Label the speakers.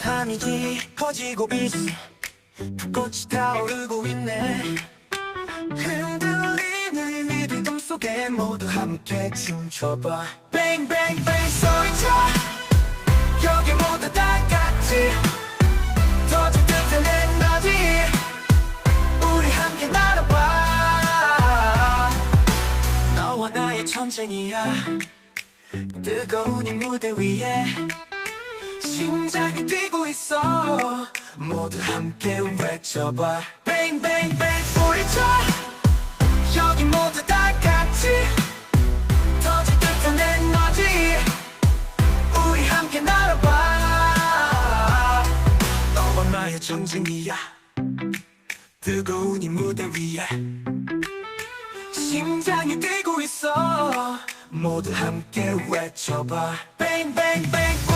Speaker 1: 밤이지 커지고 있어 꽃이 타오르고 있네. 흔들리는 이 리듬 속에 모두 함께 춤춰봐. 뱅뱅뱅 소리쳐. 여기 모두 다 같이. 터질 듯한 에너지. 우리 함께 날아봐 너와 나의 전쟁이야. 뜨거운 이 무대 위에 심장이 뛰고 있어. 모두 함께 외쳐봐. 뱅뱅뱅 소리쳐. 여기 모두 다 같이. 터질 듯한 에너지. 우리 함께 날아봐. 너와 나의 전쟁이야. 뜨거운 이 무대 위에. 심장이 뛰고 있어. 모두 함께 외쳐봐. 뱅뱅뱅